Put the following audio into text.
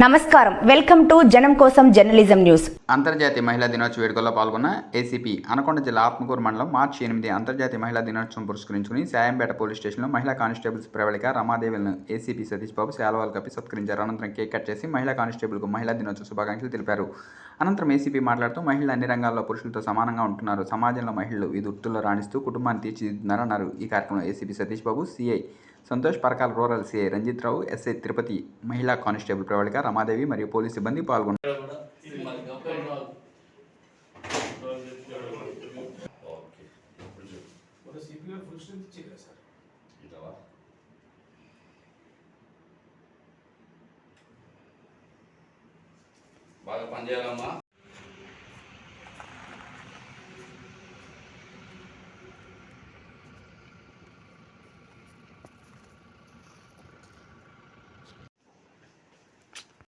నమస్కారం. Welcome to జనం కోసం జర్నలిజం న్యూస్. అంతర్జాతీయ మహిళా దినోత్సవ వేడుకల్లో పాల్గొన్న ఏసీపీ అనకొండ జిల్లా ఆత్మకూరు మండలం మార్చి ఎనిమిది అంతర్జాతీయ మహిళా దినోత్సవం పురస్కరించుకుని సాయంపేట పోలీస్ స్టేషన్లో మహిళా కానిస్టేబుల్స్ ప్రవళిక రమాదేవిలను ఏసీపీ సతీష్ బాబు శాలువాలు కప్పి సత్కరించారు. అనంతరం కేక్ కట్ చేసి మహిళా కానిస్టేబుల్కు మహిళా దినోత్సవ శుభాకాంక్షలు తెలిపారు. అనంతరం ఏసీపీ మాట్లాడుతూ మహిళలు అన్ని రంగాల్లో పురుషులతో సమానంగా ఉంటున్నారు. సమాజంలో మహిళలు ఈ వృత్తుల్లో రాణిస్తూ కుటుంబాన్ని తీర్చిదిద్దుతున్నారన్నారు. ఈ కార్యక్రమంలో ACP Satish Babu CI Santosh Parakala rural CI Ranjit Rao SI Tirupati మహిళా కానిస్టేబుల్ ప్రవళిక రమాదేవి మరియు పోలీస్ సిబ్బంది పాల్గొన్నారు. బాగా పనిచేయాలమ్మా.